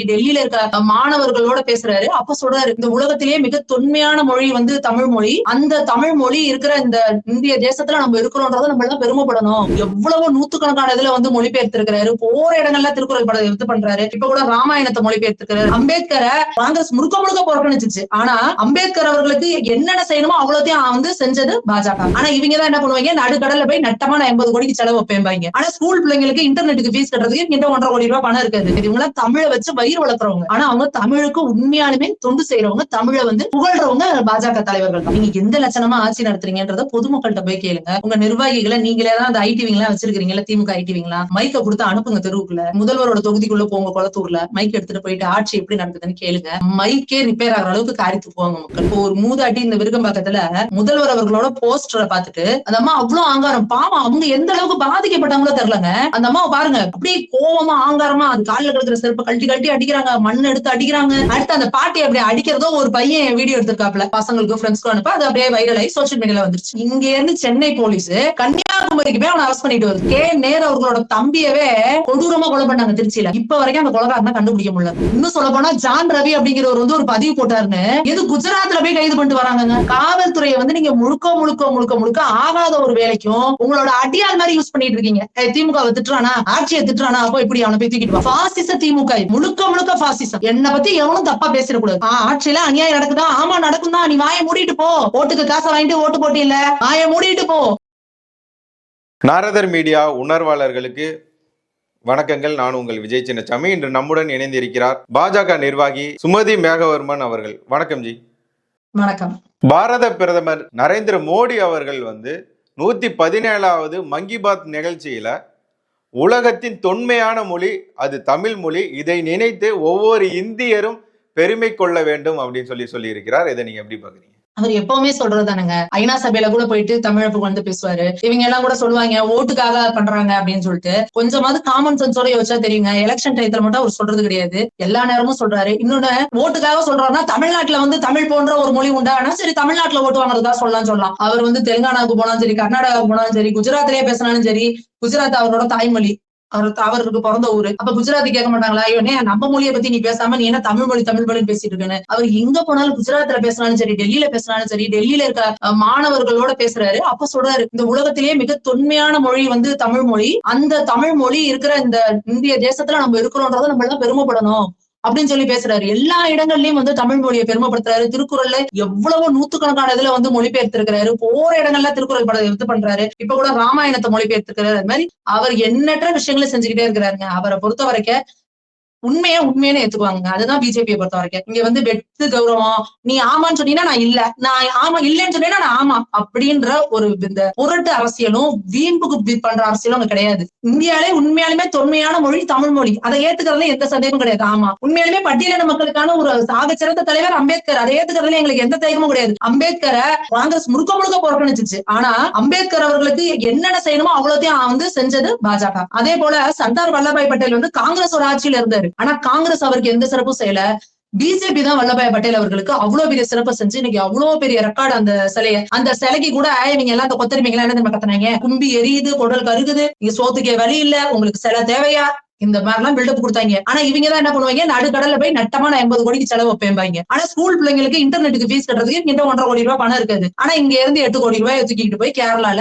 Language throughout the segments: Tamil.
டெல்லியில இருக்கிற மாணவர்களோட பேசுறாரு. அப்ப சொல்றாரு இந்த உலகத்திலேயே மிக தொன்மையான மொழி வந்து தமிழ் மொழி. அந்த தமிழ் மொழி இருக்கிற இந்த இந்திய தேசத்துல நம்ம இருக்கிறோன்றத நம்ம எல்லாம் பெருமைப்படணும். எவ்வளவு நூத்துக்கணக்கான இதுல வந்து மொழிபெயர்த்திருக்கிறாரு. போற இடங்கள்ல திருக்குறள் படம் இது பண்றாரு. இப்ப கூட ராமாயணத்தை மொழிபெயர்த்திருக்கிறாரு. அம்பேத்கரை காங்கிரஸ் முழுக்க முழுக்க புறக்கணிச்சிச்சு. ஆனா அம்பேத்கர் அவர்களுக்கு என்னென்ன செய்யணுமோ அவ்வளோத்தையும் வந்து செஞ்சது பாஜக. ஆனா இவங்க தான் என்ன பண்ணுவாங்க? நடுக்கடல போய் நட்டமான எண்பது கோடிக்கு செலவு வைப்பேன் ஆனா ஸ்கூல் பிள்ளைங்களுக்கு இன்டர்நெட்டுக்கு ஃபீஸ் கட்டுறதுக்கு கிட்ட ஒன்றரை கோடி ரூபாய் பணம் இருக்காது. இவங்க தமிழை வச்சு பயிர் வளர்க்குறவங்க. ஆனா அவங்க தமிழுக்கு உண்மையாலுமே தொண்டு செய்யறவங்க தமிழை வந்து புகழ்றவங்க பாஜக தலைவர்கள் தான். நீங்க எந்த லட்சணமா ஆட்சி நடத்துறீங்கன்றத பொதுமக்கள்கிட்ட போய் கேளுங்க. உங்க நிர்வாகிகளை நீங்களே தான் அந்த ஐடிவிங்களா வச்சிருக்கீங்களா திமுக ஐடிவிங்களா மைக்க கொடுத்து அனுப்புங்க தெருவுக்குள்ள. முதல்வரோட தொகுதிக்குள்ள போங்க குளத்தூர்ல. மைக் எடுத்துட்டு போயிட்டு ஆட்சி எப்படி நடக்குதுன்னு கேளுங்க. மைக்கே ரிப்பேர் ஆகிற அளவுக்கு காரித்து போவாங்க மக்கள். இப்போ ஒரு மூதாட்டி இந்த விருகம்பாக்கத்துல முதல்வர் அவர்களோட போஸ்டரை பார்த்துட்டு அந்த அம்மா அவ்வளவு ஆங்காரம். பாவம் அவங்க எந்த அளவுக்கு பாதிக்கப்பட்டாங்களோ தெரியலங்க. அந்த அம்மா பாருங்க. அப்படியே கோவமா ஆங்காரமா அது காலில் கிடக்குற செருப்பை கழட்டி கழட்டி அடிக்கிறாங்க மண் எடுத்து அடிக்கிறாங்க. அடுத்து அந்த பாட்டி அப்படி அடிக்கிறதோ ஒரு பையன் வீடியோ எடுத்திருக்காப்ல பசங்களுக்கு ஃப்ரெண்ட்ஸ்க்கு அனுப்ப அது அப்படியே வைரல் ஆகி சோசியல் மீடியால வந்துருச்சு. இங்க இருந்து சென்னை போலீஸ் கன்னியாகுமரிக்குமே அவனை அரெஸ்ட் பண்ணிட்டு வருது. கே. நேரு அவர்களோட தம்பியவே கொடூரமா கொலை பண்ணாங்க திருச்சியில. இப்ப வரைக்கும் அந்த கொலைகாரனை கண்டுபிடிக்க முடியல. இன்னும் சொல்ல போனா ஜான் ரவி அப்படிங்கிறவர் வந்து ஒரு பதிவு போட்டாருன்னு. எது குஜராத்ல போய் கைது பண்ணிட்டு வராங்க காவல்துறையை வந்து நீங்க முழுக்க முழுக்க முழுக்க முழுக்க ஆகாத ஒரு வேலைக்கும் உங்களோட அடியால் மாதிரி யூஸ் பண்ணிட்டு இருக்கீங்க. திமுக திட்டுறானா? ஆட்சியை திட்டுறானா? அப்போ இப்படி அவனை போய் தூக்கிட்டு பாசிச திமுக முழுக்க முழுக்க பாசிசம் என்ன பத்தி எவனும் தப்பா பேசிடக்கூடாது ஆட்சியில அநியாயம் நடக்குதா? ஆமா நடக்கும் தான் நீ வாயை மூடிட்டு போ. ஓட்டுக்கு காசை வாங்கிட்டு ஓட்டு போட்டி இல்ல வாயை மூடிட்டு போ. நாரதர் மீடியா உணர்வாளர்களுக்கு வணக்கங்கள். நான் உங்கள் விஜய் சின்னசாமி. இன்று நம்முடன் இணைந்திருக்கிறார் பாஜக நிர்வாகி சுமதி மேகவர்மன் அவர்கள். வணக்கம் ஜி. வணக்கம். பாரத பிரதமர் நரேந்திர மோடி அவர்கள் வந்து நூத்தி பதினேழாவது மங்கி பாத் நிகழ்ச்சியில உலகத்தின் தொன்மையான மொழி அது தமிழ் மொழி. இதை நினைத்து ஒவ்வொரு இந்தியரும் பெருமை கொள்ள வேண்டும் அப்படின்னு சொல்லி சொல்லியிருக்கிறார். இதை நீங்கள் எப்படி பார்க்குறீங்க? அவர் எப்பவுமே சொல்றதானுங்க ஐநா சபையில கூட போயிட்டு தமிழப்பு வந்து பேசுவாரு. இவங்க எல்லாம் கூட சொல்லுவாங்க ஓட்டுக்காக பண்றாங்க அப்படின்னு சொல்லிட்டு. கொஞ்சமாவது காமன் சென்ஸோட யோசிச்சா தெரியுங்க. எலெக்ஷன் டயத்துல மட்டும் அவர் சொல்றது கிடையாது. எல்லா நேரமும் சொல்றாரு. இன்னொன்னு ஓட்டுக்காக சொல்றாருன்னா தமிழ்நாட்டுல வந்து தமிழ் போன்ற ஒரு மொழி உண்டா? ஆனா சரி தமிழ்நாட்டுல ஓட்டு வாங்குறதா சொல்லலாம் சொல்லலாம். அவர் வந்து தெலுங்கானாவுக்கு போனாலும் சரி கர்நாடகாவுக்கு போனாலும் சரி குஜராத்லயே பேசினாலும் சரி குஜராத் அவரோட தாய்மொழி. அவர் அவருக்கு பிறந்த ஊரு. அப்ப குஜராத்தி கேட்க மாட்டாங்களா? ஐயோ நம்ம மொழியை பத்தி நீ பேசாம நீ என்ன தமிழ் மொழி தமிழ் மொழி பேசிட்டு இருக்கேன்னு. அவர் எங்க போனாலும் குஜராத்ல பேசினாலும் சரி டெல்லியில பேசினாலும் சரி டெல்லியில இருக்க மாணவர்களோட பேசுறாரு. அப்ப சொல்றாரு இந்த உலகத்திலேயே மிக தொன்மையான மொழி வந்து தமிழ் மொழி. அந்த தமிழ் மொழி இருக்கிற இந்த இந்திய தேசத்துல நம்ம இருக்கிறோன்றத நம்ம எல்லாம் பெருமைப்படணும். அப்படின்னு சொல்லி பேசுறாரு. எல்லா இடங்கள்லயும் வந்து தமிழ் மொழியை பெருமைப்படுத்துறாரு. திருக்குறள்ல எவ்வளவு நூத்துக்கணக்கான இதுல வந்து மொழிபெயர்த்திருக்கிறாரு. போற இடங்கள்ல திருக்குறள் படம் இது பண்றாரு. இப்ப கூட ராமாயணத்தை மொழிபெயர்த்திருக்கிறாரு. அது மாதிரி அவர் எண்ணற்ற விஷயங்களை செஞ்சுக்கிட்டே இருக்கிறாருங்க. அவரை பொறுத்த வரைக்கும் உண்மையா உண்மையான ஏத்துக்குவாங்க. அதுதான் பிஜேபியை பொறுத்த வரைக்கும் இங்க வந்து வெட்டு கௌரவம். நீ ஆமான்னு சொன்னீங்கன்னா நான் இல்ல. நான் ஆமா இல்லைன்னு சொன்னீங்கன்னா நான் ஆமா. அப்படின்ற ஒரு இந்த புரட்டு அரசியலும் வீம்புக்கு பண்ற அரசியலும் அங்க கிடையாது. இந்தியாலே உண்மையாலுமே தொன்மையான மொழி தமிழ் மொழி. அதை ஏத்துக்கிறதுல எந்த சந்தேகமும் கிடையாது. ஆமா. உண்மையாலுமே பட்டியலின மக்களுக்கான ஒரு சாக சிறந்த தலைவர் அம்பேத்கர். அதை ஏத்துக்கிறதுல எங்களுக்கு எந்த தயக்கமும் கிடையாது. அம்பேத்கரை காங்கிரஸ் முழுக்க முழுக்க புறக்கணிச்சிச்சு. ஆனா அம்பேத்கர் அவர்களுக்கு என்னென்ன செய்யணுமோ அவ்வளோத்தையும் வந்து செஞ்சது பாஜக. அதே போல சர்தார் வல்லபாய் பட்டேல் வந்து காங்கிரஸ் ஒரு ஆட்சியில இருந்தாரு. ஆனா காங்கிரஸ் அவருக்கு எந்த சிறப்பும் செய்யல. பிஜேபி தான் வல்லபாய் பட்டேல் அவர்களுக்கு அவ்வளவு பெரிய சிறப்பு செஞ்சு இன்னைக்கு அவ்வளவு பெரிய ரெக்கார்டு அந்த சிலைய அந்த சிலைக்கு கூட நீங்க எல்லாம் அந்த என்ன தெரியுமா கத்துனாங்க? கும்பி எரியுது குடல் கருகுது. நீங்க சோத்துக்கே வழி இல்ல உங்களுக்கு சிலை தேவையா? இந்த மாதிரி எல்லாம் பில்டப் கொடுத்தாங்க. ஆனா இவங்க தான் என்ன பண்ணுவாங்க? நடுக்கடல போய் நட்டமான எண்பது கோடிக்கு செலவு வைப்பேன்பாங்க ஆனா ஸ்கூல் பிள்ளைங்களுக்கு இன்டர்நெட்டுக்கு ஃபீஸ் கட்டுறதுக்கு கிட்ட ஒன்றரை கோடி ரூபாய் பணம் இருக்காது. ஆனா இங்க இருந்து எட்டு கோடி ரூபாய் தூக்கிட்டு போய் கேரளால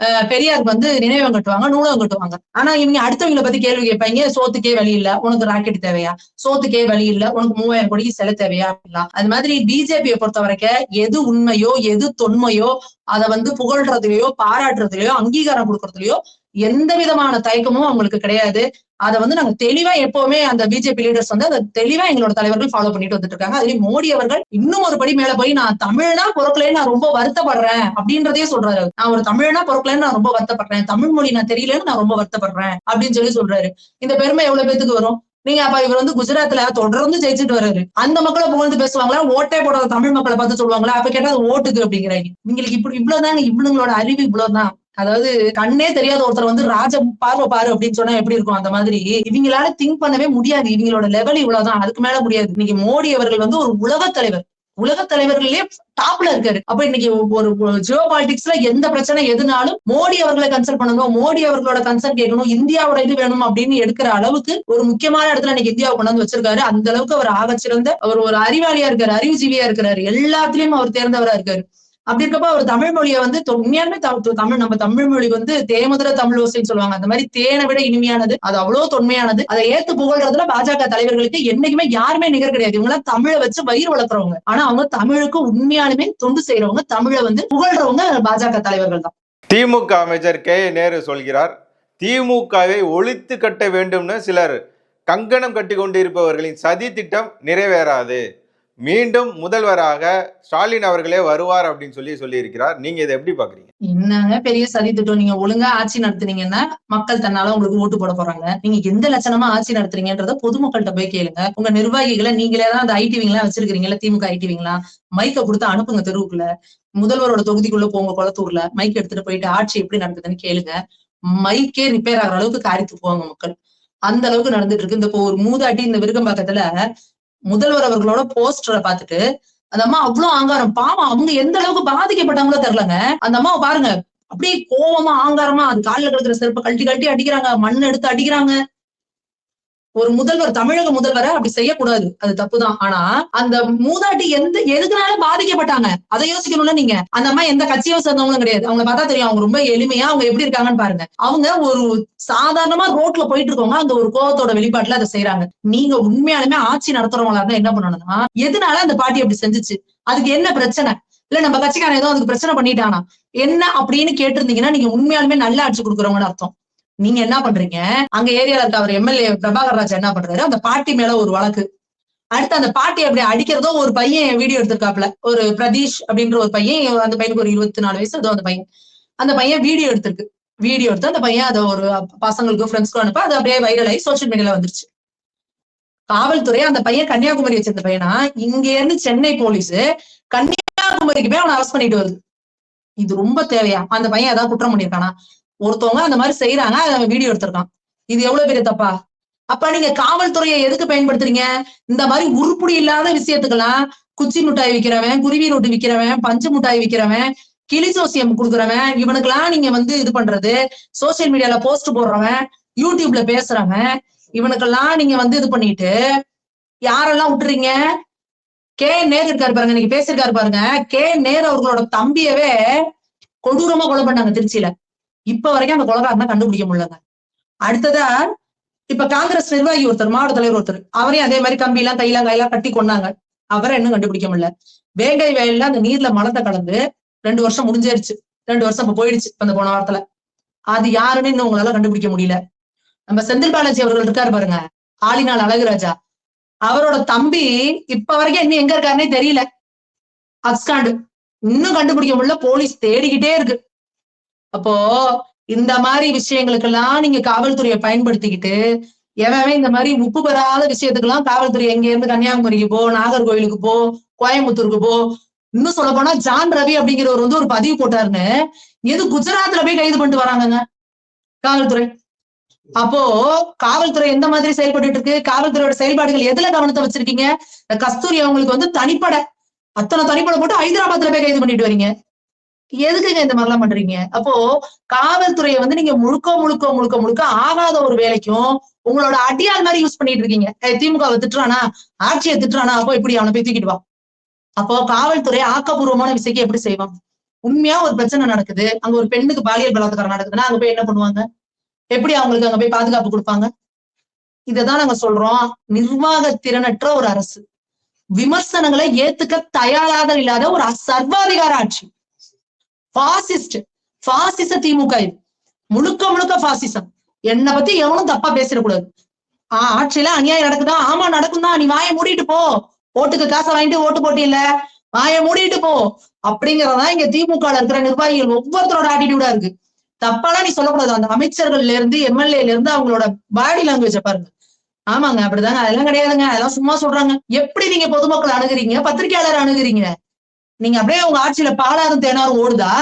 அஹ், பெரியாருக்கு வந்து நினைவகம் கட்டுவாங்க நூலகம் கட்டுவாங்க. ஆனா இவங்க அடுத்தவங்களை பத்தி கேள்வி கேட்பாங்க சோத்துக்கே வழி இல்ல உனக்கு ராக்கெட் தேவையா? சோத்துக்கே வழி இல்ல உனக்கு மூவாயிரம் கோடிக்கு செல தேவையா? அப்படிலாம். அது மாதிரி பிஜேபியை பொறுத்த வரைக்கும் எது உண்மையோ எது தொன்மையோ அதை வந்து புகழ்றதுலயோ பாராட்டுறதுலயோ அங்கீகாரம் கொடுக்கறதுலயோ எந்த விதமான தயக்கமும் அவங்களுக்கு கிடையாது. அதை வந்து நாங்க தெளிவா எப்பவுமே அந்த பிஜேபி லீடர்ஸ் வந்து அதை தெளிவா எங்களோட தலைவர்கள் ஃபாலோ பண்ணிட்டு வந்துட்டு இருக்காங்க. அதுலயும் மோடி அவர்கள் இன்னும் ஒரு படி மேல போய் நான் தமிழ்னா பொறுக்கலன்னு நான் ரொம்ப வருத்தப்படுறேன் அப்படின்றதே சொல்றாரு. நான் ஒரு தமிழ்னா பொறுக்கலன்னு நான் ரொம்ப வருத்தப்படுறேன். தமிழ் மொழி நான் தெரியலன்னு நான் ரொம்ப வருத்தப்படுறேன் அப்படின்னு சொல்லி சொல்றாரு. இந்த பெருமை எவ்வளவு பேத்துக்கு வரும்? நீங்க அப்ப இவர் வந்து குஜராத்ல தொடர்ந்து ஜெயிச்சுட்டு வர்றாரு. அந்த மக்களை புகழ்ந்து பேசுவாங்களா? ஓட்டே போடாத தமிழ் மக்களை பார்த்து சொல்லுவாங்களா? அப்ப கேட்டா அது ஓட்டுக்கு அப்படிங்கிறாங்க. உங்களுக்கு இப்படி இவ்வளவுதாங்க இவ்வளவுங்களோட அறிவு இவ்வளவுதான். அதாவது கண்ணே தெரியாத ஒருத்தர் வந்து ராஜ பார்வை பாரு அப்படின்னு சொன்னா எப்படி இருக்கும்? அந்த மாதிரி இவங்களால திங்க் பண்ணவே முடியாது. இவங்களோட லெவல் இவ்வளவுதான். அதுக்கு மேல முடியாது. இன்னைக்கு மோடி அவர்கள் வந்து ஒரு உலக தலைவர். உலக தலைவர்களே டாப்ல இருக்காரு. அப்ப இன்னைக்கு ஒரு ஜியோ பாலிடிக்ஸ்ல எந்த பிரச்சனை எதுனாலும் மோடி அவர்களை கன்சல்ட் பண்ணணும். மோடி அவர்களோட கன்சல்ட் கேட்கணும். இந்தியாவோட இது வேணும் அப்படின்னு எடுக்கிற அளவுக்கு ஒரு முக்கியமான இடத்துல இன்னைக்கு இந்தியாவை கொண்டு வந்து வச்சிருக்காரு. அந்த அளவுக்கு அவர் ஆகச்சிறந்த அவர் ஒரு அறிவாளியா இருக்காரு. அறிவுஜீவியா இருக்கிறாரு. எல்லாத்துலயும் அவர் தேர்ந்தவரா இருக்காரு. அப்படி இருக்கப்ப அவர் தமிழ் மொழியை வந்து உண்மையாலுமே தமிழ் நம்ம தமிழ் மொழி வந்து தேமதுர தமிழ் ஓசைன்னு சொல்லுவாங்க. அந்த மாதிரி தேனை விட இனிமையானது அது அவ்வளவு தொன்மையானது. அதை ஏத்து புகழ்றதுல பாஜக தலைவர்களுக்கு என்னைக்குமே யாருமே நிகர் கிடையாது. இவங்க எல்லாம் தமிழை வச்சு வயிறு வளர்க்குறவங்க. ஆனா அவங்க தமிழுக்கு உண்மையாலுமே தொண்டு செய்யறவங்க தமிழை வந்து புகழ்றவங்க பாஜக தலைவர்கள் தான். திமுக அமைச்சர் கே. நேரு சொல்கிறார் திமுகவை ஒழித்து கட்ட வேண்டும்னு சிலர் கங்கணம் கட்டி கொண்டிருப்பவர்களின் சதி திட்டம் நிறைவேறாது. மீண்டும் முதல்வராக ஸ்டாலின் அவர்களே வருவார் அப்படின்னு சொல்லி சொல்லியிருக்கிறார். நீங்க இதை எப்படி பாக்குறீங்க? என்னங்க பெரிய சதி திட்டம்? நீங்க ஒழுங்கா ஆட்சி நடத்துனீங்கன்னா மக்கள் தன்னால உங்களுக்கு ஓட்டு போட போறாங்க. நீங்க எந்த லட்சணமா ஆட்சி நடத்துறீங்கன்றத பொதுமக்கள்கிட்ட போய் கேளுங்க. உங்க நிர்வாகிகளை நீங்களே தான் அந்த ஐடிவிங்களா வச்சிருக்கீங்களா திமுக ஐடிவிங்களா மைக்க கொடுத்து அனுப்புங்க தெருவுக்குள்ள. முதல்வரோட தொகுதிக்குள்ள போங்க குளத்தூர்ல. மைக் எடுத்துட்டு போயிட்டு ஆட்சி எப்படி நடக்குதுன்னு கேளுங்க. மைக்கே ரிப்பேர் ஆகிற அளவுக்கு காரித்து போவாங்க மக்கள். அந்த அளவுக்கு நடந்துட்டு இருக்கு. இந்த இப்போ ஒரு மூதாட்டி இந்த விருகம் பக்கத்துல முதல்வர் அவர்களோட போஸ்டரை பார்த்துட்டு அந்த அம்மா அவ்வளவு ஆங்காரம் பாவம் அவங்க எந்த அளவுக்கு பாதிக்கப்பட்டாங்களோ தெரியலங்க. அந்த அம்மாவை பாருங்க. அப்படியே கோவமா ஆங்காரமா அது காலில் கிடக்குற செருப்பை கழட்டி கழட்டி அடிக்கிறாங்க மண் எடுத்து அடிக்கிறாங்க. ஒரு முதல்வர் தமிழக முதல்வரை அப்படி செய்யக்கூடாது. அது தப்புதான். ஆனா அந்த மூதாட்டி எந்த எதுக்குனால பாதிக்கப்பட்டாங்க. அதை யோசிக்கணும்ல நீங்க. அந்த அம்மா எந்த கட்சியும் சேர்ந்தவங்களும் கிடையாது. அவங்க பார்த்தா தெரியும். அவங்க ரொம்ப எளிமையா அவங்க எப்படி இருக்காங்கன்னு பாருங்க. அவங்க ஒரு சாதாரணமா ரோட்ல போயிட்டு இருக்கவங்க அந்த ஒரு கோவத்தோட வெளிப்பாட்டுல அதை செய்யறாங்க நீங்க உண்மையாலுமே ஆட்சி நடத்துறவங்களா இருந்தா என்ன பண்ணணும்னா எதனால அந்த பாட்டி அப்படி செஞ்சுச்சு? அதுக்கு என்ன பிரச்சனை? இல்ல நம்ம கட்சிக்காரன் ஏதோ அதுக்கு பிரச்சனை பண்ணிட்டானா? என்ன அப்படின்னு கேட்டிருந்தீங்கன்னா நீங்க உண்மையாலுமே நல்ல ஆட்சி கொடுக்குறவங்கன்னு அர்த்தம். நீங்க என்ன பண்றீங்க? அங்க ஏரியால இருக்க அவர் எம்எல்ஏ பிரபாகர் ராஜா என்ன பண்றாரு? அந்த பாட்டி மேல ஒரு வழக்கு. அடுத்து அந்த பாட்டி அப்படி அடிக்கிறதோ ஒரு பையன் வீடியோ எடுத்திருக்காப்ல ஒரு பிரதீஷ் அப்படின்ற ஒரு பையன் அந்த பையனுக்கு ஒரு இருபத்தி நாலு வயசு அதோ அந்த பையன். அந்த பையன் வீடியோ எடுத்திருக்கு. வீடியோ எடுத்து அந்த பையன் அதை ஒரு பசங்களுக்கு ஃப்ரெண்ட்ஸ்க்கும் அனுப்ப அது அப்படியே வைரல் ஆகி சோசியல் மீடியால வந்துருச்சு. காவல்துறை அந்த பையன் கன்னியாகுமரி வச்சிருந்த பையனா? இங்க இருந்து சென்னை போலீஸ் கன்னியாகுமரிக்கு போய் அவனை அரெஸ்ட் பண்ணிட்டு வருது. இது ரொம்ப தேவையா? அந்த பையன் ஏதாவது குற்றம் பண்ணியிருக்கானா? ஒருத்தவங்க அந்த மாதிரி செய்யறாங்க அதை அவன் வீடியோ எடுத்திருக்கான். இது எவ்வளவு பெரிய தப்பா? அப்ப நீங்க காவல்துறையை எதுக்கு பயன்படுத்துறீங்க? இந்த மாதிரி உருப்படி இல்லாத விஷயத்துக்கெல்லாம் குச்சி மிட்டாய் விற்கிறவன் குருவி ரொட்டி விற்கிறவன் பஞ்சு மிட்டாய் விற்கிறவன் கிளி சோசியம் கொடுக்குறவன் இவனுக்கெல்லாம் நீங்க வந்து இது பண்றது சோசியல் மீடியால போஸ்ட் போடுறவன் யூடியூப்ல பேசுறவன் இவனுக்கெல்லாம் நீங்க வந்து இது பண்ணிட்டு யாரெல்லாம் விட்டுறீங்க? கே நேர் இருக்காரு பாருங்க நீங்க பேசியிருக்காரு பாருங்க கே நேர் அவர்களோட தம்பியவே கொடூரமா கொலை பண்ணாங்க திருச்சியில. இப்ப வரைக்கும் அந்த கொலகாரனை கண்டுபிடிக்க முடியலங்க. அடுத்ததா இப்ப காங்கிரஸ் நிர்வாகி ஒருத்தர் மாவட்ட தலைவர் ஒருத்தர் அவரையும் அதே மாதிரி கம்பி எல்லாம் கையெல்லாம் கையெல்லாம் கட்டி கொண்டாங்க அவரை இன்னும் கண்டுபிடிக்க முடியல. வேங்கை வயல்ல அந்த நீர்ல மலத்தை கலந்து ரெண்டு வருஷம் முடிஞ்சிருச்சு. ரெண்டு வருஷம் இப்ப போயிடுச்சு இப்ப இந்த போன வாரத்துல. அது யாருன்னு இன்னும் உங்களால கண்டுபிடிக்க முடியல. நம்ம செந்தில் பாலாஜி அவர்கள் இருக்காரு பாருங்க ஆளினால் அழகுராஜா. அவரோட தம்பி இப்ப வரைக்கும் இன்னும் எங்க இருக்காருன்னே தெரியல. அப்ஸ்காண்டு. இன்னும் கண்டுபிடிக்க முடியல போலீஸ் தேடிக்கிட்டே இருக்கு. அப்போ இந்த மாதிரி விஷயங்களுக்கெல்லாம் நீங்க காவல்துறையை பயன்படுத்திக்கிட்டு எவன் இந்த மாதிரி உப்பு பெறாத விஷயத்துக்கெல்லாம் காவல்துறை எங்க இருந்து கன்னியாகுமரிக்கு போ நாகர்கோயிலுக்கு போ கோயம்புத்தூருக்கு போ இன்னும் சொல்ல போனா ஜான் ரவி அப்படிங்கிறவர் வந்து ஒரு பதிவு போட்டாருன்னு எது குஜராத்ல போய் கைது பண்ணிட்டு வராங்கங்க? காவல்துறை. அப்போ காவல்துறை எந்த மாதிரி செயல்பட்டு இருக்கு? காவல்துறையோட செயல்பாடுகள் எதுல கவனத்தை வச்சிருக்கீங்க? இந்த கஸ்தூரி அவங்களுக்கு வந்து தனிப்படை. அத்தனை தனிப்படை போட்டு ஹைதராபாத்ல போய் கைது பண்ணிட்டு வரீங்க. எதுக்குங்க இந்த மாதிரிலாம் பண்றீங்க? அப்போ காவல்துறையை வந்து நீங்க முழுக்க முழுக்க முழுக்க முழுக்க ஆகாத ஒரு வேலைக்கும் உங்களோட அடியால் மாதிரி யூஸ் பண்ணிட்டு இருக்கீங்க. திமுகவை திட்டுறானா? ஆட்சியை திட்டுறானா? அப்போ இப்படி அவனை போய் தூக்கிட்டு வா. அப்போ காவல்துறை ஆக்கப்பூர்வமான விசைக்கு எப்படி செய்வான் உண்மையா ஒரு பிரச்சனை நடக்குது. அங்க ஒரு பெண்ணுக்கு பாலியல் பலாத்காரம் நடக்குதுன்னா அங்க போய் என்ன பண்ணுவாங்க? எப்படி அவங்களுக்கு அங்க போய் பாதுகாப்பு கொடுப்பாங்க? இததான் நாங்க சொல்றோம். நிர்வாக திறனற்ற ஒரு அரசு. விமர்சனங்களை ஏத்துக்க தயாராக இல்லாத ஒரு சர்வாதிகார ஆட்சி. பாசிஸ்ட் பாசிச திமுக இது. முழுக்க முழுக்க பாசிசம் என்னை பத்தி எவனும் தப்பா பேசிடக்கூடாது. ஆஹ் ஆட்சியில அநியாயம் நடக்குதா? ஆமா நடக்கும் தான் நீ வாயை மூடிட்டு போ. ஓட்டுக்கு காசை வாங்கிட்டு ஓட்டு போட்டி இல்ல வாயை மூடிட்டு போ. அப்படிங்கறதா இங்க திமுக இருக்கிற நிர்வாகிகள். ஒவ்வொருத்தரோட ஆட்டிடியூடா இருக்கு. தப்பாலாம் நீ சொல்லக்கூடாது. அந்த அமைச்சர்கள்ல இருந்து எம்எல்ஏல இருந்து அவங்களோட பாடி லாங்குவேஜ பாருங்க. ஆமாங்க அப்படிதாங்க. அதெல்லாம் கிடையாதுங்க. அதெல்லாம் சும்மா சொல்றாங்க. எப்படி நீங்க பொதுமக்கள் அணுகுறீங்க? பத்திரிகையாளர் அணுகுறீங்க. நீங்க அப்படியே உங்க ஆட்சியில பாலாரும் தேனாரும் ஓடுதா?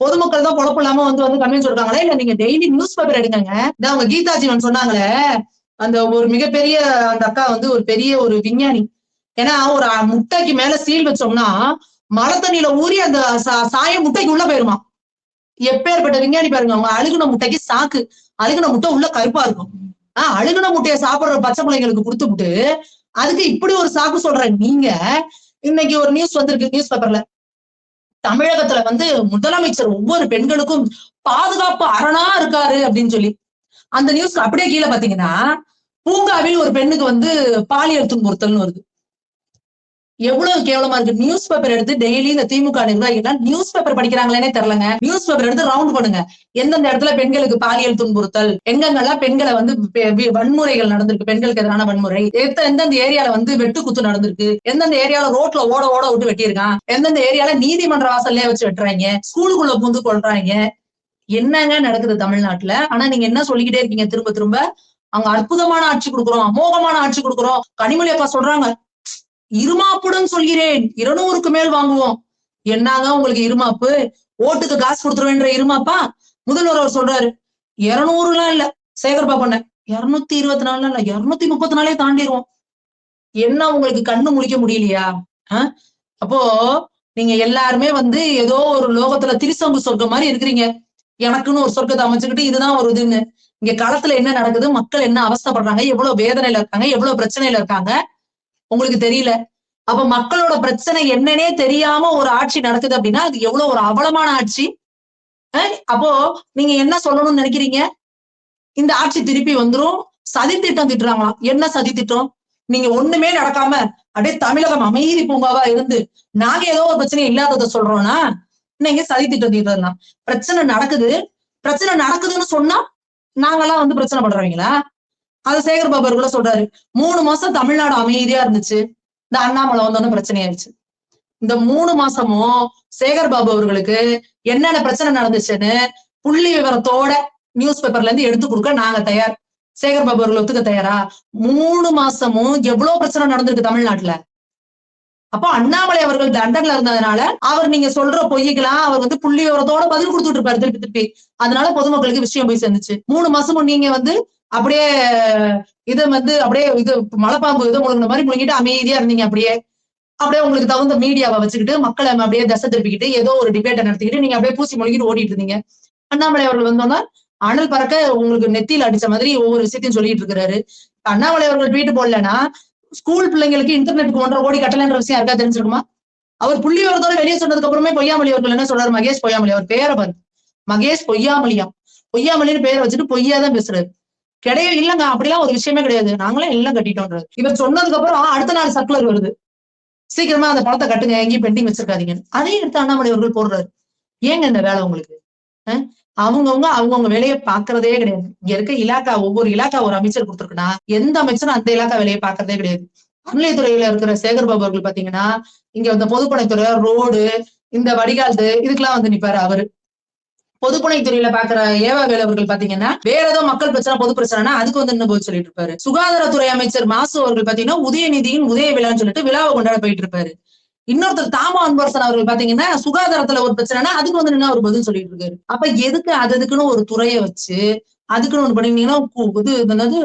பொதுமக்கள் தான் குழப்பில்லாம இல்லாம வந்து வந்து கன்வின்ஸ் இருக்காங்களே இல்ல நீங்க டெய்லி நியூஸ் பேப்பர் எடுக்கங்க இந்த அவங்க கீதா ஜீவன் சொன்னாங்களே அந்த ஒரு மிகப்பெரிய அந்த அக்கா வந்து ஒரு பெரிய ஒரு விஞ்ஞானி. ஏன்னா ஒரு முட்டைக்கு மேல சீல் வச்சோம்னா மழை தண்ணியில ஊறி அந்த சா- சாயம் முட்டைக்கு உள்ள போயிருமா? எப்பேற்பட்ட விஞ்ஞானி பாருங்க அவங்க அழுகுன முட்டைக்கு சாக்கு. அழுகுன முட்டை உள்ள கருப்பா இருக்கும். ஆஹ் அழுகுன முட்டையை சாப்பிடுற பச்சை பிள்ளைங்களுக்கு கொடுத்துவிட்டு அதுக்கு இப்படி ஒரு சாக்கு சொல்ற நீங்க இன்னைக்கு ஒரு நியூஸ் வந்திருக்கு நியூஸ் பேப்பர்ல தமிழகத்துல வந்து முதலமைச்சர் ஒவ்வொரு பெண்களுக்கும் பாதுகாப்பு அரணா இருக்காரு அப்படின்னு சொல்லி. அந்த நியூஸ் அப்படியே கீழே பாத்தீங்கன்னா பூங்காவில் ஒரு பெண்ணுக்கு வந்து பாலியல் துன்புறுத்தல்னு வருது. எவ்வளவு கேவலமா இருக்கு? நியூஸ் பேப்பர் எடுத்து டெய்லி இந்த திமுக நிர்வாகிகள் நியூஸ் பேப்பர் படிக்கிறாங்களேனே தெரியலங்க. நியூஸ் பேப்பர் எடுத்து ரவுண்ட் பண்ணுங்க. எந்தெந்த இடத்துல பெண்களுக்கு பாலியல் துன்புறுத்தல் எங்கெங்கெல்லாம் பெண்களை வந்து வன்முறைகள் நடந்திருக்கு பெண்களுக்கு எதிரான வன்முறை எத்த- எந்தெந்த ஏரியால வந்து வெட்டு குத்து நடந்திருக்கு எந்தெந்த ஏரியால ரோட்ல ஓட ஓட விட்டு வெட்டியிருக்கான் எந்தெந்த ஏரியால நீதிமன்ற வாசல்லே வச்சு வெட்டுறாங்க ஸ்கூலுக்குள்ள புந்து கொள்றாங்க. என்னங்க நடக்குது தமிழ்நாட்டுல? ஆனா நீங்க என்ன சொல்லிக்கிட்டே இருக்கீங்க? திரும்ப திரும்ப அங்க அற்புதமான ஆட்சி கொடுக்குறோம் அமோகமான ஆட்சி கொடுக்குறோம். கனிமொழி அக்கா சொல்றாங்க. இருமாப்புடன் சொல்கிறேன். இருநூறுக்கு மேல் வாங்குவோம். என்னங்க உங்களுக்கு இருமாப்பு? ஓட்டுக்கு காசு கொடுத்துருவேன்ற இருமாப்பா? முதல்வர் அவர் சொல்றாரு இருநூறுலாம் இல்ல. சேகர்பா பண்ண இருநூத்தி இருபத்தி நாலுல இல்ல. இருநூத்தி முப்பத்தி நாலே தாண்டிடுவோம் என்ன உங்களுக்கு கண்ணு முழிக்க முடியலையா? ஆஹ் அப்போ நீங்க எல்லாருமே வந்து ஏதோ ஒரு லோகத்துல திரிசங்கு சொர்க்கம் மாதிரி இருக்கிறீங்க. எனக்குன்னு ஒரு சொர்க்கத்தை அமைச்சுக்கிட்டு இதுதான் ஒரு இதுன்னு. இங்க களத்துல என்ன நடக்குது? மக்கள் என்ன அவஸ்தப்படுறாங்க? எவ்வளவு வேதனையில இருக்காங்க? எவ்வளவு பிரச்சனையில இருக்காங்க? உங்களுக்கு தெரியல? அப்ப மக்களோட பிரச்சனை என்னன்னே தெரியாம ஒரு ஆட்சி நடக்குது அப்படின்னா அது எவ்வளவு ஒரு அவலமான ஆட்சி? அஹ் அப்போ நீங்க என்ன சொல்லணும்னு நினைக்கிறீங்க? இந்த ஆட்சி திருப்பி வந்துரும். சதி திட்டம் திட்டுறாங்களாம். என்ன சதி திட்டம்? நீங்க ஒண்ணுமே நடக்காம அப்படியே தமிழகம் அமைதி பூங்காவா இருந்து நாங்க ஏதோ ஒரு பிரச்சனை இல்லாததை சொல்றோம்னா நீங்க சதி திட்டம் தீட்டுறதுலாம் பிரச்சனை நடக்குது. பிரச்சனை நடக்குதுன்னு சொன்னா நாங்கெல்லாம் வந்து பிரச்சனை பண்றவங்களா? அது சேகர் பாபர் கூட சொல்றாரு. மூணு மாசம் தமிழ்நாடு அமைதியா இருந்துச்சு. இந்த அண்ணாமலை வந்தோன்னு பிரச்சனை ஆயிடுச்சு. இந்த மூணு மாசமும் சேகர் பாபு அவர்களுக்கு என்னென்ன பிரச்சனை நடந்துச்சுன்னு புள்ளி விவரத்தோட நியூஸ் பேப்பர்ல இருந்து எடுத்து கொடுக்க நாங்க தயார். சேகர் பாபு அவர்கள் ஒத்துக்க தயாரா? மூணு மாசமும் எவ்வளவு பிரச்சனை நடந்திருக்கு தமிழ்நாட்டுல? அப்போ அண்ணாமலை அவர்கள் தண்டன்ல இருந்ததுனால அவர் நீங்க சொல்ற பொய்யெல்லாம் அவர் வந்து புள்ளி விவரத்தோட பதில் கொடுத்துட்டு இருப்பாரு திருப்பி திருப்பி. அதனால பொதுமக்களுக்கு விஷயம் போய் சேர்ந்துச்சு. மூணு மாசமும் நீங்க வந்து அப்படியே இதை வந்து அப்படியே இது மலைப்பாம்பு இது முழுங்கின மாதிரி முழுங்கிட்டு அமைதியா இருந்தீங்க அப்படியே. அப்படியே உங்களுக்கு தகுந்த மீடியாவை வச்சுக்கிட்டு மக்களை அப்படியே தசை திருப்பிக்கிட்டு ஏதோ ஒரு டிபேட்டை நடத்திக்கிட்டு நீங்க அப்படியே பூசி முழுகிட்டு ஓடிட்டு இருந்தீங்க. அண்ணாமலை அவர்கள் வந்தோன்னா அனல் பறக்க உங்களுக்கு நெத்தியில அடிச்ச மாதிரி ஒவ்வொரு விஷயத்தையும் சொல்லிட்டு இருக்கிறாரு. அண்ணாமலை அவர்கள் ட்வீட் போடலன்னா ஸ்கூல் பிள்ளைங்களுக்கு இன்டர்நெட்டுக்கு ஒன்றரை கோடி கட்டலன்ற விஷயம் யாருக்கா தெரிஞ்சிருக்குமா? அவர் புள்ளி தோறும் வெளியே சொன்னதுக்கு அப்புறமே பொய்யாமொழி அவர்கள் என்ன சொல்றாரு? மகேஷ் பொய்யாமொழி. அவர் பேரை பாரு மகேஷ் பொய்யாமொழியா பொய்யாமொழின்னு பேரை வச்சுட்டு பொய்யாதான் பேசுறாரு. கிடையவே இல்லங்க. அப்படிலாம் ஒரு விஷயமே கிடையாது. நாங்களே எல்லாம் கட்டிட்டோன்றது. இவர் சொன்னதுக்கு அப்புறம் அடுத்த நாள் சர்க்குலர் வருது. சீக்கிரமா அந்த படத்தை கட்டுங்க. எங்கேயும் பெண்டிங் வச்சிருக்காதீங்கன்னு. அதையும் எடுத்து அண்ணாமலை அவர்கள் போடுறாரு. ஏங்க இந்த வேலை உங்களுக்கு? அஹ்? அவங்கவுங்க வேலையை பாக்குறதே கிடையாது. இங்க இருக்க இலாக்கா ஒவ்வொரு இலாக்கா ஒரு அமைச்சர் கொடுத்துருக்குன்னா எந்த அமைச்சரும் அந்த இலாக்கா வேலையை பாக்குறதே கிடையாது. அறநிலையத்துறையில இருக்கிற சேகர் பாபு அவர்கள் பாத்தீங்கன்னா இங்க வந்து பொதுப்பணித்துறை ரோடு இந்த வடிகால்து இதுக்கெல்லாம் வந்து நிப்பாரு அவரு. பொதுப்பணித்துறையில பாக்குற ஏவா வேலவர்கள் பாத்தீங்கன்னா வேற ஏதோ மக்கள் பிரச்சனை பொது பிரச்சனைனா அதுக்கு வந்து என்ன போய் சொல்லிட்டு இருப்பாரு. சுகாதாரத்துறை அமைச்சர் மாசு அவர்கள் பாத்தீங்கன்னா உதயநிதியின் உதய விழான்னு சொல்லிட்டு விழாவை கொண்டாட போயிட்டு இருப்பாரு. இன்னொருத்தர் தாமா அன்பரசன் அவர்கள் பாத்தீங்கன்னா சுகாதாரத்துல ஒரு பிரச்சனைனா அதுக்கு வந்து நின்று அவர் பதில் சொல்லிட்டு இருக்காரு. அப்ப எதுக்கு அது அதுக்குன்னு ஒரு துறையை வச்சு அதுக்குன்னு ஒண்ணு பண்ணீங்கன்னா இது இது என்னது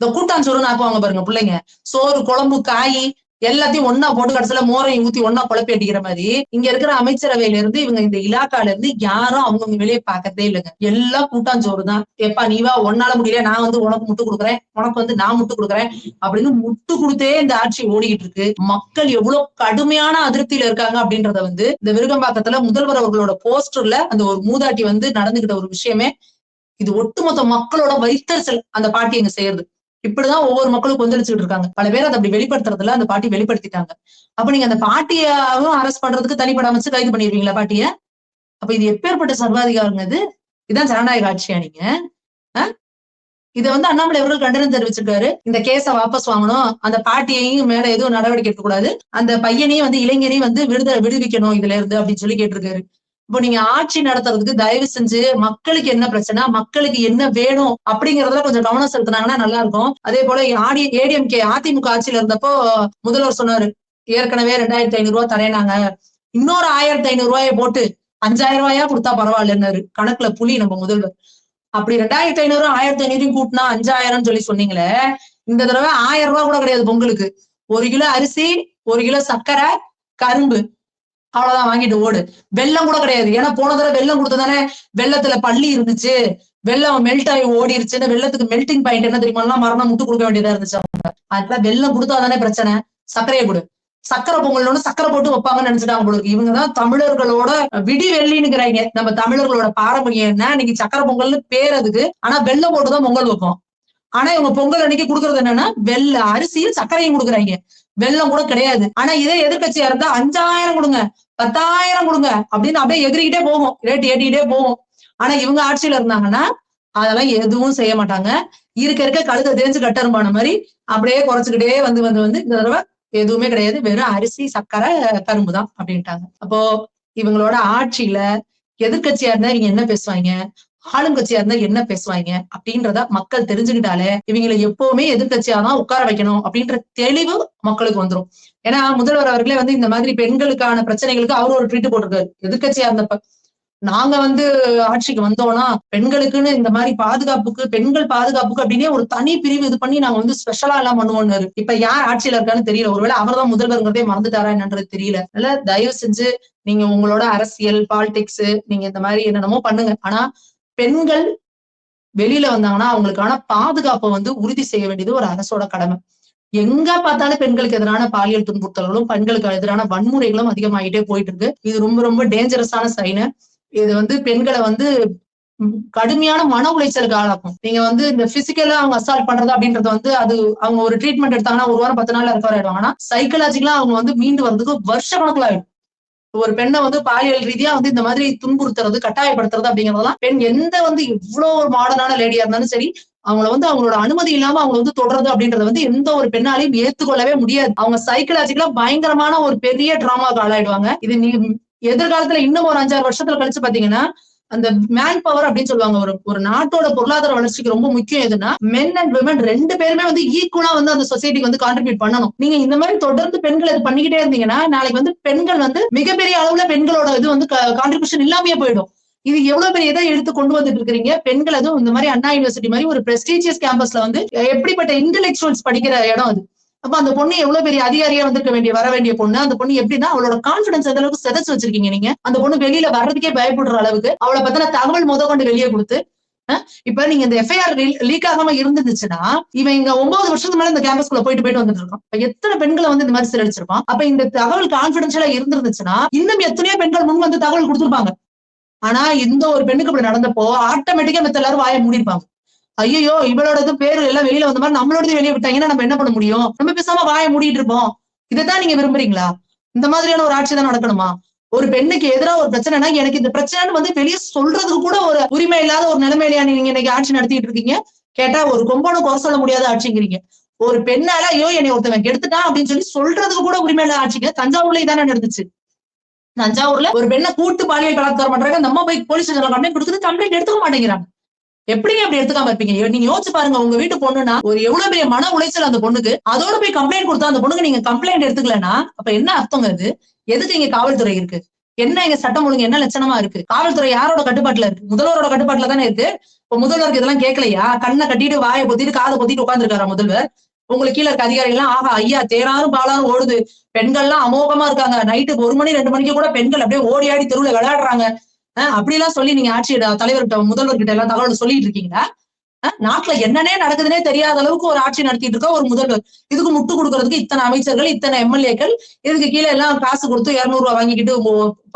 இந்த கூட்டாஞ்சோறுன்னு ஆக்குவாங்க பாருங்க பிள்ளைங்க. சோறு குழம்பு காய் எல்லாத்தையும் ஒன்னா போட்டு கடைசியில மோரையும் ஊத்தி ஒன்னா குழப்பி அடிக்கிற மாதிரி இங்க இருக்கிற அமைச்சரவையில இருந்து இவங்க இந்த இலாக்கால இருந்து யாரும் அவங்கவுங்க வெளியே பார்க்கறதே இல்லைங்க. எல்லாம் கூட்டாஞ்சோறு தான் எப்பா நீ வா முடியல நான் வந்து உனக்கு முட்டு கொடுக்குறேன் உனக்கு வந்து நான் முட்டு கொடுக்குறேன் அப்படின்னு முட்டு கொடுத்தே இந்த ஆட்சி ஓடிக்கிட்டு இருக்கு. மக்கள் எவ்வளவு கடுமையான அதிருப்தியில இருக்காங்க அப்படின்றத வந்து இந்த விருகம்பாக்கத்துல முதல்வர் அவர்களோட போஸ்டர்ல அந்த ஒரு மூதாட்டி வந்து நடந்துகிட்ட ஒரு விஷயமே இது ஒட்டுமொத்த மக்களோட வைத்தறிச்சல் அந்த பாட்டி இங்க செய்யறது. இப்படிதான் ஒவ்வொரு மக்களும் கொந்தளிச்சுட்டு இருக்காங்க. பல பேர் அதை அப்படி வெளிப்படுத்துறதுல அந்த பாட்டி வெளிப்படுத்திட்டாங்க. அப்ப நீங்க அந்த பாட்டியாவும் அரசு பண்றதுக்கு தனிப்பட அமைச்சு கைது பண்ணிடுவீங்களா பாட்டிய? அப்ப இது எப்பேற்பட்ட சர்வாதிகாரங்க இது? இதுதான் ஜனநாயக ஆட்சியா நீங்க இதை இத வந்து அண்ணாமலை அவர்கள் கண்டனம் தெரிவிச்சிருக்காரு. இந்த கேஸ வாபஸ் வாங்கணும். அந்த பாட்டியையும் மேல எதுவும் நடவடிக்கை எடுக்கக்கூடாது. அந்த பையனையும் வந்து இளைஞரையும் வந்து விடுதலை விடுவிக்கணும் இதுல இருந்து அப்படின்னு சொல்லி கேட்டிருக்காரு. இப்போ நீங்க ஆட்சி நடத்துறதுக்கு தயவு செஞ்சு மக்களுக்கு என்ன பிரச்சனை மக்களுக்கு என்ன வேணும் அப்படிங்கறதுல கொஞ்சம் கவனம் செலுத்தினாங்கன்னா நல்லா இருக்கும் அதே போல ஆடி ஏடிஎம்கே அதிமுக ஆட்சியில இருந்தப்போ முதல்வர் சொன்னாரு ஏற்கனவே ரெண்டாயிரத்தி ஐநூறு ரூபாய் தரையினாங்க இன்னொரு ஆயிரத்தி ஐநூறு ரூபாயை போட்டு அஞ்சாயிரம் ரூபாயா கொடுத்தா பரவாயில்லன்னாரு. கணக்குல புலி நம்ம முதல்வர். அப்படி ரெண்டாயிரத்தி ஐநூறு ஆயிரத்தி ஐநூறையும் கூட்டினா அஞ்சாயிரம் சொல்லி சொன்னீங்களே இந்த தடவை ஆயிரம் ரூபாய் கூட கிடையாது பொங்கலுக்கு. ஒரு கிலோ அரிசி ஒரு கிலோ சர்க்கரை கரும்பு. அவ்வளவுதான் வாங்கிட்டு ஓடு. வெள்ளம் கூட கிடையாது. ஏன்னா போன தடவை வெள்ளம் கொடுத்ததானே? வெள்ளத்துல பள்ளி இருந்துச்சு. வெள்ளம் மெல்ட் ஆகி ஓடிருச்சுன்னு வெள்ளத்துக்கு மெல்டிங் பாயிண்ட் என்ன தெரியுமா எல்லாம் மரணம் முட்டு கொடுக்க வேண்டியதா இருந்துச்சு அவங்க. அதுல வெள்ளம் கொடுத்தாதானே பிரச்சனை? சர்க்கரையை கொடு. சக்கரை பொங்கல்னு சக்கரை போட்டு வைப்பாங்கன்னு நினைச்சிட்டாங்க போல இவங்கதான் தமிழர்களோட விடி வெள்ளின்னுங்கிறாங்க நம்ம தமிழர்களோட பாரம்பரியம் என்ன? இன்னைக்கு சக்கரை பொங்கல்னு பேர் அதுக்கு. ஆனா வெள்ளம் போட்டுதான் பொங்கல் வைப்போம். ஆனா இவங்க பொங்கல் அன்னைக்கு கொடுக்கறது என்னன்னா வெள்ள அரிசியும் சர்க்கரையும் கொடுக்குறாங்க. வெள்ளம் கூட கிடையாது. ஆனா இதே எதிர்கட்சியா இருந்தா அஞ்சாயிரம் கொடுங்க பத்தாயிரம் கொடுங்க அப்படின்னு அப்படியே எகிரிக்கிட்டே போகும் ரேட் ஏட்டிக்கிட்டே போகும் ஆனா இவங்க ஆட்சியில இருந்தாங்கன்னா அதெல்லாம் எதுவும் செய்ய மாட்டாங்க. இருக்க இருக்க கழுத தேஞ்சு கட்டரும்பான மாதிரி அப்படியே குறைச்சுக்கிட்டே வந்து வந்து வந்து இந்த தடவை எதுவுமே கிடையாது. வெறும் அரிசி சர்க்கரை கரும்பு தான் அப்படின்ட்டாங்க. அப்போ இவங்களோட ஆட்சியில எதிர்க்கட்சியா இருந்தா இவங்க என்ன பேசுவாங்க? ஆளுங்கட்சியா இருந்தா என்ன பேசுவாங்க? அப்படின்றத மக்கள் தெரிஞ்சுக்கிட்டாலே இவங்களை எப்பவுமே எதிர்கட்சியா தான் உட்கார வைக்கணும் அப்படின்ற தெளிவு மக்களுக்கு வந்துரும். ஏன்னா முதல்வர் அவர்களே வந்து இந்த மாதிரி பெண்களுக்கான பிரச்சனைகளுக்கு அவரு ஒரு ட்வீட் போட்டிருக்காரு. எதிர்க்கட்சியா இருந்தப்ப. நாங்க வந்து ஆட்சிக்கு வந்தோம்னா பெண்களுக்குன்னு இந்த மாதிரி பாதுகாப்புக்கு பெண்கள் பாதுகாப்புக்கு அப்படின்னே ஒரு தனி பிரிவு இது பண்ணி நாங்க வந்து ஸ்பெஷலா எல்லாம் பண்ணுவோம்னு இப்ப யார் ஆட்சியில இருக்கான்னு தெரியல. ஒருவேளை அவர்தான் முதல்வருங்கிறதே மறந்துட்டாரா என்னன்றது தெரியல. அதனால தயவு செஞ்சு நீங்க உங்களோட அரசியல் பாலிடிக்ஸ் நீங்க இந்த மாதிரி என்னென்னமோ பண்ணுங்க. ஆனா பெண்கள் வெளியில வந்தாங்கன்னா அவங்களுக்கான பாதுகாப்பை வந்து உறுதி செய்ய வேண்டியது ஒரு அரசோட கடமை. எங்க பார்த்தாலும் பெண்களுக்கு எதிரான பாலியல் துன்புறுத்தல்களும் பெண்களுக்கு எதிரான வன்முறைகளும் அதிகமாகிட்டே போயிட்டு இருக்கு இது ரொம்ப ரொம்ப டேஞ்சரஸான சைனு இது வந்து பெண்களை வந்து கடுமையான மன உளைச்சலுக்கு ஆளாக்கும். நீங்க வந்து இந்த பிசிக்கலா அவங்க அசால்ட் பண்றது அப்படின்றது வந்து அது அவங்க ஒரு ட்ரீட்மெண்ட் எடுத்தாங்கன்னா ஒரு வாரம் பத்து நாள்ல ரெக்கவர் ஆயிடுவாங்கன்னா சைக்கலாஜிக்கலா அவங்க வந்து மீண்டு வர்றதுக்கு வருஷ கணக்குல ஆயிடும். ஒரு பெண்ணை வந்து பாலியல் ரீதியா வந்து இந்த மாதிரி துன்புறுத்துறது கட்டாயப்படுத்துறது அப்படிங்கறதெல்லாம் பெண் எந்த வந்து இவ்வளவு ஒரு மாடர்னான லேடியா இருந்தாலும் சரி அவங்கள வந்து அவங்களோட அனுமதி இல்லாம அவங்க வந்து தொடர்றது அப்படின்றத வந்து எந்த ஒரு பெண்ணாலையும் ஏத்துக்கொள்ளவே முடியாது. அவங்க சைக்கலாஜிக்கலா பயங்கரமான ஒரு பெரிய டிராமாவுக்கு ஆளாயிடுவாங்க. இது நீ எதிர்காலத்துல இன்னும் ஒரு அஞ்சாறு வருஷத்துல கழிச்சு பாத்தீங்கன்னா அந்த மேன் பவர் அப்படின்னு சொல்லுவாங்க. ஒரு ஒரு நாட்டோட பொருளாதார வளர்ச்சிக்கு ரொம்ப முக்கியம் எதுன்னா மென் அண்ட் விமன் ரெண்டு பேருமே வந்து ஈக்குவலா வந்து அந்த சொசைட்டிக்கு வந்து கான்ட்ரிபியூட் பண்ணணும். நீங்க இந்த மாதிரி தொடர்ந்து பெண்கள் இது பண்ணிக்கிட்டே இருந்தீங்கன்னா நாளைக்கு வந்து பெண்கள் வந்து மிகப்பெரிய அளவுல பெண்களோட இது வந்து கான்ட்ரிபியூஷன் இல்லாமயே போயிடும். இது எவ்வளவு பெரிய இதை எடுத்து கொண்டு வந்துட்டு இருக்கிறீங்க? பெண்கள் அதுவும் இந்த மாதிரி அண்ணா யூனிவர்சிட்டி மாதிரி ஒரு பிரஸ்டீஜியஸ் கேம்பஸ்ல வந்து எப்படிப்பட்ட இன்டெலெக்சுவல்ஸ் படிக்கிற இடம் அது? அப்ப அந்த பொண்ணு எவ்வளவு பெரிய அதிகாரியா வந்திருக்க வேண்டிய வர வேண்டிய பொண்ணு? அந்த பொண்ணு எப்படின்னா அவளோட கான்பிடன்ஸ் எந்த அளவுக்கு சிதைச்சு வச்சிருக்கீங்க நீங்க? அந்த பொண்ணு வெளியில வர்றதுக்கே பயப்படுற அளவுக்கு அவளை பத்தின தகவல் முத கொண்டு வெளியே கொடுத்து இப்ப நீங்க இந்த எஃப்ஐஆர் லீக் ஆகாம இருந்துச்சுன்னா இவன் இங்க ஒன்பது வருஷத்துக்கு மேல இந்த கேம்பஸ்குள்ள போயிட்டு போயிட்டு வந்துட்டு இருக்கான். இப்ப எத்தனை பெண்களை வந்து இந்த மாதிரி சிறடிச்சிருப்பான் அப்ப இந்த தகவல் கான்பிடன்ஷியலா இருந்திருந்துச்சுன்னா இன்னும் எத்தனையோ பெண்கள் முன் வந்து தகவல் கொடுத்துருப்பாங்க. ஆனா இந்த ஒரு பெண்ணுக்கு இப்படி நடந்தப்போ ஆட்டோமேட்டிக்கா மத்த எல்லாரும் வாயை மூடிருப்பாங்க. ஐயோ இவளோடது பேரு எல்லாம் வெளியில வந்த மாதிரி நம்மளோடது வெளியே விட்டாங்கன்னா நம்ம என்ன பண்ண முடியும்? நம்ம பேசாம வாயை மூடிட்டு இருப்போம். இதைத்தான் நீங்க விரும்புறீங்களா? இந்த மாதிரியான ஒரு ஆட்சி தான் நடக்கணுமா? ஒரு பெண்ணுக்கு எதிராக ஒரு பிரச்சனைனா எனக்கு இந்த பிரச்சனைன்னு வந்து வெளியே சொல்றதுக்கு கூட ஒரு உரிமை இல்லாத ஒரு நிலைமையில நீங்க இன்னைக்கு ஆட்சி நடத்திட்டு இருக்கீங்க? கேட்டா ஒரு கொம்பனும் குறை சொல்ல முடியாத ஆட்சிங்கிறீங்க. ஒரு பெண்ணால ஐயோ என்னை ஒருத்தவன் கெடுத்துட்டான் அப்படின்னு சொல்லி சொல்றதுக்கு கூட உரிமை இல்லாத ஆட்சிங்க. தஞ்சாவூர்ல இதானே நடந்துச்சு. தஞ்சாவூர்ல ஒரு பெண்ணை கூட்டு பாலியல் பலாத்காரம் பண்றாங்க. நம்ம போய் போலீஸ் கம்ப்ளைண்ட் கொடுக்குது கம்ப்ளைண்ட் எடுத்துக்க மாட்டேங்கிறாங்க. எப்படிங்க அப்படி எடுத்துக்காம இருப்பீங்க? நீங்க யோசிச்சு பாருங்க உங்க வீட்டு பொண்ணுனா ஒரு எவ்வளவு பெரிய மன உளைச்சல் அந்த பொண்ணுக்கு அதோட போய் கம்ப்ளைண்ட் கொடுத்தா அந்த பொண்ணுக்கு நீங்க கம்ப்ளைண்ட் எடுத்துக்கலனா அப்ப என்ன அர்த்தங்க இது? எதுக்கு இங்க காவல்துறை இருக்கு? என்ன இங்க சட்டம் ஒழுங்கு என்ன லட்சணமா இருக்கு? காவல்துறை யாரோட கட்டுப்பாட்டுல இருக்கு? முதல்வரோட கட்டுப்பாட்டுல தானே இருக்கு? இப்ப முதல்வருக்கு இதெல்லாம் கேட்கலையா? கண்ணை கட்டிட்டு வாயை பொத்திட்டு காதை பொத்திட்டு உட்காந்துருக்காரா முதல்வர்? உங்களுக்கு கீழே இருக்க அதிகாரிகள் எல்லாம் ஆஹா ஐயா தேராரும் பாலாரும் ஓடுது. பெண்கள்லாம் அமோகமா இருக்காங்க. நைட்டு ஒரு மணி ரெண்டு மணிக்கு கூட பெண்கள் அப்படியே ஓடி ஆடி தெருவுல விளையாடுறாங்க. அப்படி எல்லாம் சொல்லி நீங்க ஆட்சியிட தலைவர்கிட்ட முதல்வர்கிட்ட எல்லாம் தகவல் சொல்லிட்டு இருக்கீங்களா? நாட்டுல என்னன்னே நடக்குதுன்னே தெரியாத அளவுக்கு ஒரு ஆட்சி நடத்திட்டு இருக்க ஒரு முதல்வர். இதுக்கு முட்டு கொடுக்கறதுக்கு இத்தனை அமைச்சர்கள் இத்தனை எம்எல்ஏக்கள் இதுக்கு கீழே எல்லாம் காசு கொடுத்து இருநூறு ரூபாய் வாங்கிக்கிட்டு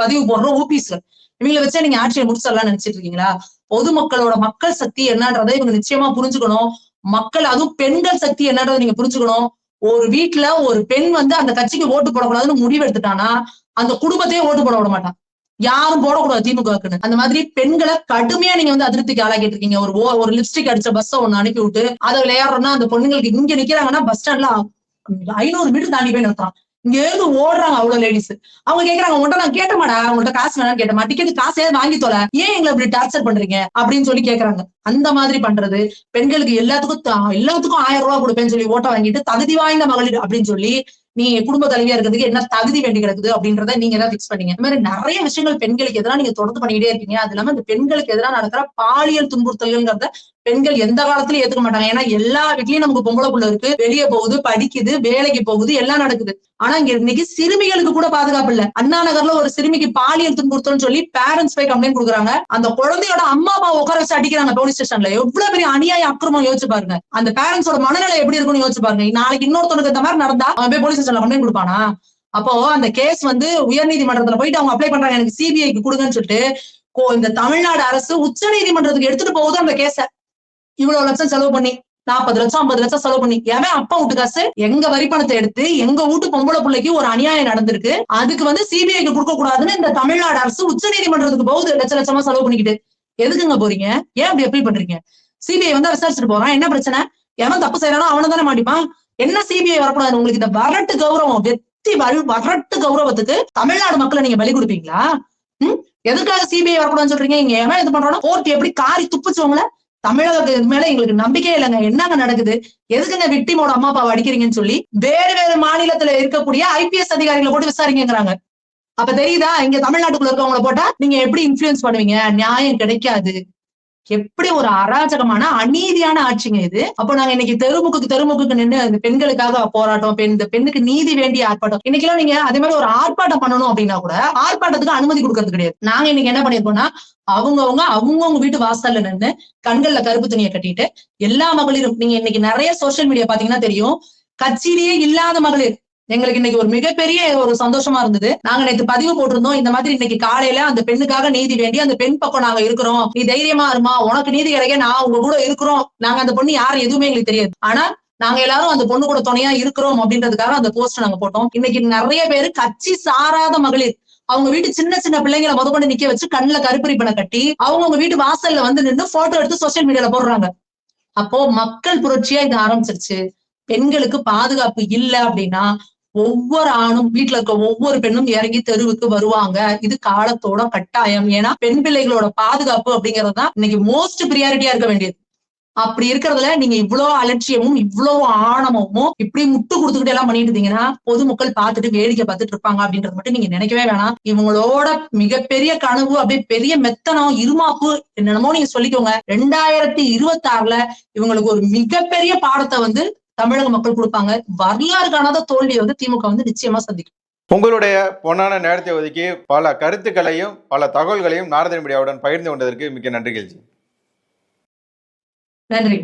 பதிவு போடுறோம் ஊபிஸ்கள் இவங்களை வச்சா நீங்க ஆட்சியை முடிச்சிடலாம் நினைச்சிட்டு இருக்கீங்களா? பொதுமக்களோட மக்கள் சக்தி என்னன்றதை இவங்க நிச்சயமா புரிஞ்சுக்கணும். மக்கள் அதுவும் பெண்கள் சக்தி என்னன்றதை நீங்க புரிஞ்சுக்கணும். ஒரு வீட்டுல ஒரு பெண் வந்து அந்த கட்சிக்கு ஓட்டு போடக்கூடாதுன்னு முடிவு எடுத்துட்டானா அந்த குடும்பத்தையே ஓட்டு போட விட மாட்டான். யாரும் போடக்கூடாது திமுகக்குன்னு. அந்த மாதிரி பெண்களை கடுமையா நீங்க வந்து அதிருப்திக்கு ஆளாக்கிட்டு இருக்கீங்க. ஒரு ஓ- ஒரு லிப்ஸ்டிக் அடிச்ச பஸ்ஸ ஒன்னு அனுப்பி விட்டு அதை விளையாடுறோம்னா அந்த பொண்ணுங்களுக்கு இங்க நிக்கிறாங்கன்னா பஸ் ஸ்டாண்ட்ல ஐநூறு மீட்டர் தாண்டி போய் நிறுத்துறான் இங்க இருந்து ஓடுறாங்க அவ்வளவு லேடிஸ் அவங்க கேக்குறாங்க உங்கள்ட்ட நான் கேட்டமாடா உங்கள்ட்ட காசு வேணாம்னு கேட்டமா டிக்கெட் காசே வாங்கி தொலை ஏன் எங்களை இப்படி டார்ச்சர் பண்றீங்க? அப்படின்னு சொல்லி கேக்குறாங்க. அந்த மாதிரி பண்றது பெண்களுக்கு எல்லாத்துக்கும் எல்லாத்துக்கும் ஆயிரம் ரூபாய் கொடுப்பேன்னு சொல்லி ஓட்ட வாங்கிட்டு தகுதி வாய்ந்த மகளிர் அப்படின்னு சொல்லி நீ குடும்ப தலைவியா இருக்கிறதுக்கு என்ன தகுதி வேண்டி கிடக்குது அப்படின்றத நீங்க தான் பிக்ஸ் பண்ணீங்க. இந்த மாதிரி நிறைய விஷயங்கள் பெண்களுக்கு எதிராக நீங்க தொடர்ந்து பண்ணிக்கிட்டே இருக்கீங்க. அது இல்லாம இந்த பெண்களுக்கு எதிராக நடக்கிற பாலியல் துன்புறுத்தல்கள்ங்கிறத பெண்கள் எந்த காலத்திலயும் ஏத்துக்க மாட்டாங்க. ஏன்னா எல்லா வீட்லயும் நமக்கு பொம்பளை புள்ள இருக்கு. வெளியே போகுது படிக்குது வேலைக்கு போகுது எல்லாம் நடக்குது. ஆனா இங்க இன்னைக்கு சிறுமிகளுக்கு கூட பாதுகாப்பு இல்ல. அண்ணா நகர்ல ஒரு சிறுமிக்கு பாலியல் துன்புறுத்தல் சொல்லி பேரண்ட்ஸ் போய் கம்ப்ளைண்ட் கொடுக்குறாங்க. அந்த குழந்தையோட அம்மா அப்பா உட்கார வச்சு அடிக்கிறாங்க போலீஸ் ஸ்டேஷன்ல எவ்வளவு பெரிய அநியாய அக்கிரமம் யோசிச்சு பாருங்க. அந்த பேரண்ட்ஸோட மனநிலை எப்படி இருக்கும்னு யோசிச்சு பாருங்க. நாளைக்கு இன்னொருத்தனுக்கு இந்த மாதிரி நடந்தா அவன் போய் போலீஸ் ஸ்டேஷன்ல கம்ப்ளைண்ட் கொடுப்பானா? அப்போ அந்த கேஸ் வந்து உயர்நீதிமன்றத்துல போயிட்டு அவங்க அப்ளை பண்றாங்க. எனக்கு சிபிஐக்கு கொடுங்கன்னு சொல்லிட்டு கோ- இந்த தமிழ்நாடு அரசு உச்ச நீதிமன்றத்துக்கு எடுத்துட்டு போகுது அந்த கேஸ இவ்வளவு லட்சம் செலவு பண்ணி நாற்பது லட்சம் ஐம்பது லட்சம் செலவு பண்ணி ஏன் அப்பா வீட்டு காசு எங்க வரி பணத்தை எடுத்து எங்க வீட்டு பொம்பளை பிள்ளைக்கு ஒரு அநியாயம் நடந்திருக்கு. அதுக்கு வந்து சிபிஐக்கு கொடுக்க கூடாதுன்னு இந்த தமிழ்நாடு அரசு உச்ச நீதிமன்றத்துக்கு போகுது லட்ச லட்சமா செலவு பண்ணிக்கிட்டு. எதுக்குங்க போறீங்க? ஏன் அப்படி அப்பீல் பண்றீங்க? சிபிஐ வந்து விசாரிச்சுட்டு போறான். என்ன பிரச்சனை? எவன் தப்பு செய்யறானோ அவனை தானே மாட்டிப்பான். என்ன சிபிஐ வரக்கூடாது? உங்களுக்கு இந்த வரட்டு கௌரவம் வெத்தி வரட்டு கௌரவத்துக்கு தமிழ்நாடு மக்களை நீங்க பலி கொடுப்பீங்களா? உம் எதுக்காக சிபிஐ வரக்கூடாதுன்னு சொல்றீங்க? இங்க எவன் இது பண்றானோ? கோர்ட் எப்படி காரி துப்புச்சவங்கள தமிழகத்துக்கு மேல எங்களுக்கு நம்பிக்கையே இல்லைங்க. என்னங்க நடக்குது? எதுக்குங்க விக்டிமோட அம்மா அப்பாவை அடிக்கிறீங்கன்னு சொல்லி வேறு வேறு மாநிலத்துல இருக்கக்கூடிய ஐபிஎஸ் அதிகாரிகளை போட்டு விசாரிங்கிறாங்க அப்ப தெரியுதா? இங்க தமிழ்நாட்டுக்குள்ள இருக்கவங்கள போட்டா நீங்க எப்படி இன்ஃபுளுன்ஸ் பண்ணுவீங்க? நியாயம் கிடைக்காது. எப்படி ஒரு அராஜகமான அநீதியான ஆட்சிங்க இது? அப்போ நாங்க இன்னைக்கு தெருமுக்குக்கு தெருமுக்குக்கு நின்று அந்த பெண்களுக்காக போராட்டம் பெண் இந்த பெண்ணுக்கு நீதி வேண்டிய ஆர்ப்பாட்டம். இன்னைக்கெல்லாம் நீங்க அதே மாதிரி ஒரு ஆர்ப்பாட்டம் பண்ணணும் அப்படின்னா கூட ஆர்ப்பாட்டத்துக்கு அனுமதி கொடுக்கறது கிடையாது. நாங்க இன்னைக்கு என்ன பண்ணிருக்கோம்னா அவங்கவுங்க அவங்கவுங்க வீட்டு வாசல்ல நின்று கண்கள்ல கருப்பு துணியை கட்டிட்டு எல்லா மகளிரும் நீங்க இன்னைக்கு நிறைய சோசியல் மீடியா பாத்தீங்கன்னா தெரியும் கட்சியிலேயே இல்லாத மகளிர். எங்களுக்கு இன்னைக்கு ஒரு மிகப்பெரிய ஒரு சந்தோஷமா இருந்தது. நாங்க நேற்று பதிவு போட்டிருந்தோம். இந்த மாதிரி இன்னைக்கு காலையில அந்த பெண்ணுக்காக நீதி வேண்டி அந்த பெண் பக்கம் நாங்க இருக்கிறோம். நீ தைரியமா இருமா. உனக்கு நீதி கிடைக்க நான் உங்க கூட இருக்கிறோம். நாங்க அந்த பொண்ணு யாரு எதுவுமே எங்களுக்கு தெரியாது. ஆனா நாங்க எல்லாரும் அந்த பொண்ணு கூட துணையா இருக்கிறோம் அப்படின்றதுக்காக அந்த போஸ்ட் நாங்க போட்டோம். இன்னைக்கு நிறைய பேரு கட்சி சாராத மகளிர். அவங்க வீட்டு சின்ன சின்ன பிள்ளைங்களை முத கொண்டு நிக்க வச்சு கண்ணுல கருப்பறிப்பனை கட்டி அவங்க வீட்டு வாசல்ல வந்து நின்று போட்டோ எடுத்து சோசியல் மீடியால போடுறாங்க. அப்போ மக்கள் புரட்சியா இது ஆரம்பிச்சிருச்சு. பெண்களுக்கு பாதுகாப்பு இல்ல அப்படின்னா ஒவ்வொரு ஆணும் வீட்டுல இருக்க ஒவ்வொரு பெண்ணும் இறங்கி தெருவுக்கு வருவாங்க. இது காலத்தோட கட்டாயம். ஏன்னா பெண் பிள்ளைகளோட பாதுகாப்பு அப்படிங்கிறது தான் இன்னைக்கு மோஸ்ட் ப்ரியாரிட்டியா இருக்க வேண்டியது. அப்படி இருக்கிறதுல நீங்க இவ்வளவு அலட்சியமும் இவ்வளவு ஆணவமும் இப்படி முட்டு கொடுத்துக்கிட்டு எல்லாம் பண்ணிட்டு இருந்தீங்கன்னா பொதுமக்கள் பார்த்துட்டு வேடிக்கை பார்த்துட்டு இருப்பாங்க அப்படின்றது மட்டும் நீங்க நினைக்கவே வேணாம். இவங்களோட மிகப்பெரிய கனவு அப்படியே பெரிய மெத்தனம் இருமாப்பு என்னென்னமோ நீங்க சொல்லிக்கோங்க. ரெண்டாயிரத்தி இருபத்தி ஆறுல இவங்களுக்கு ஒரு மிகப்பெரிய பாடத்தை வந்து தமிழக மக்கள் கொடுப்பாங்க. வரலாறு காணாத தோல்வியை வந்து திமுக வந்து நிச்சயமா சந்திக்கும். உங்களுடைய பொன்னான நேரத்தை ஒதுக்கி பல கருத்துக்களையும் பல தகவல்களையும் நாரதன் மீடியாவுடன் பகிர்ந்து கொண்டதற்கு மிக்க நன்றிகள் நன்றி.